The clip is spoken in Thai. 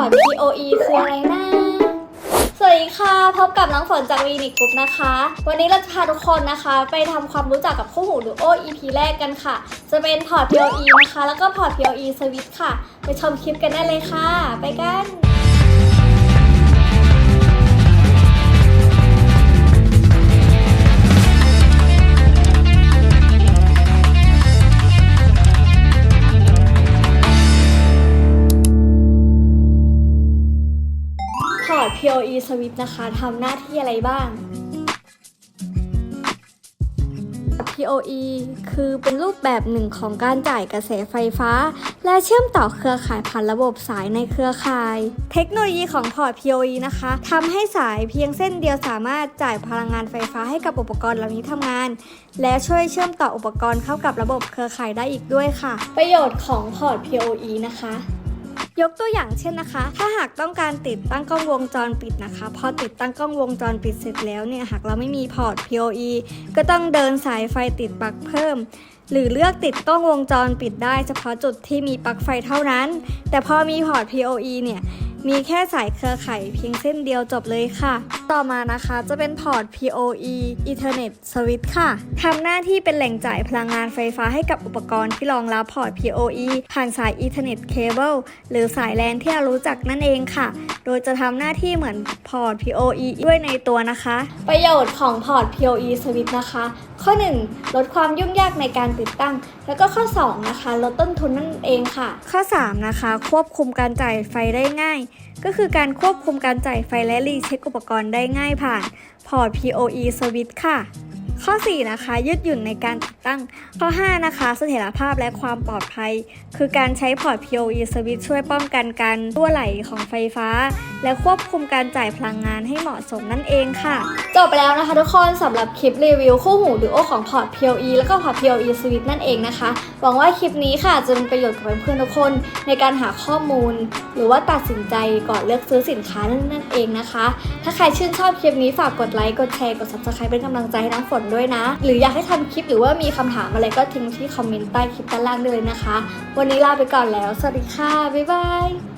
อน POE คืออะไรนะสวัสดีค่ะ พบกับน้องฝนจากวีนิกรุ๊ปนะคะ วันนี้เราจะพาทุกคนนะคะ ไปทำความรู้จักกับคู่หูดูโอ EP แรกกันค่ะ จะเป็นพอร์ต POE นะคะ แล้วก็พอร์ต POE Switch ค่ะ ไปชมคลิปกันได้เลยค่ะ ไปกัน ร์ต POE Swift นะคะทำหน้าที่อะไรบ้าง POE คือเป็นรูปแบบหนึ่งของการจ่ายกระแสไฟฟ้า และเชื่อมต่อเครือข่ายผ่านระบบสายในเครือข่าย เทคโนโลยีของพอร์ต POE นะคะทำให้สายเพียงเส้นเดียวสามารถจ่ายพลังงานไฟฟ้าให้กับอุปกรณ์เหล่านี้ทำงาน และช่วยเชื่อมต่ออุปกรณ์เข้ากับระบบเครือข่ายได้อีกด้วยค่ะ ประโยชน์ของพอร์ต POE นะคะ ยกตัวอย่างเช่นนะคะ ถ้าหากต้องการติดตั้งกล้องวงจรปิดนะคะ พอติดตั้งกล้องวงจรปิดเสร็จแล้วเนี่ยหากเราไม่มีพอร์ต PoE ก็ต้องเดินสายไฟติดปลั๊กเพิ่ม หรือเลือกติดกล้องวงจรปิดได้เฉพาะจุดที่มีปลั๊กไฟเท่านั้น แต่พอมีพอร์ต PoE เนี่ย มีแค่สายเครือข่ายเพียงเส้นเดียวจบเลยค่ะ ต่อมานะคะจะเป็นพอร์ต PoE Ethernet Switch ค่ะทำหน้าที่เป็นแหล่งจ่ายพลังงานไฟฟ้าให้กับอุปกรณ์ที่รองรับพอร์ต PoE ผ่านสาย Ethernet Cable หรือสายแลนที่เรารู้จักนั่นเองค่ะ โดยจะทำหน้าที่เหมือนพอร์ต PoE ด้วยในตัวนะคะ ประโยชน์ของพอร์ต PoE Switch นะคะ ข้อ 1 ลดความยุ่งยากในการติดตั้ง แล้วก็ข้อ 2 นะคะ ลดต้นทุนนั่นเองค่ะ ข้อ 3 นะคะ ควบคุมการจ่ายไฟได้ง่าย ก็คือการควบคุมการจ่ายไฟและรีเช็คอุปกรณ์ได้ง่ายผ่านพอร์ต PoE Switch ค่ะ ข้อ 4 นะคะ ยืดหยุ่นในการติดตั้ง ข้อ 5 นะคะ เสถียรภาพและความปลอดภัย คือการใช้พอร์ต PoE Switch ช่วยป้องกันการรั่วไหลของไฟฟ้า และควบคุมการจ่ายพลังงานให้เหมาะสมนั่นเองค่ะ จบไปแล้วนะคะทุกคนสำหรับคลิปรีวิวคู่หูดูโอของพอร์ต PoE แล้วก็พอร์ต PoE Switch นั่นเองนะคะ หวังว่าคลิปนี้ค่ะจะเป็นประโยชน์กับเพื่อนๆทุกคน ในการหาข้อมูล หรือว่าตัดสินใจก่อนเลือกซื้อสินค้านั่นนั่นเองนะคะ ถ้าใครชื่นชอบคลิปนี้ฝากกดไลค์กดแชร์กด subscribe เป็นกำลังใจให้น้องฝนด้วยนะ หรืออยากให้ทำคลิปหรือว่ามีคำถามอะไรก็ทิ้งที่คอมเมนต์ใต้คลิปด้านล่างได้เลยนะคะ วันนี้ลาไปก่อนแล้ว สวัสดีค่ะ บ๊ายบาย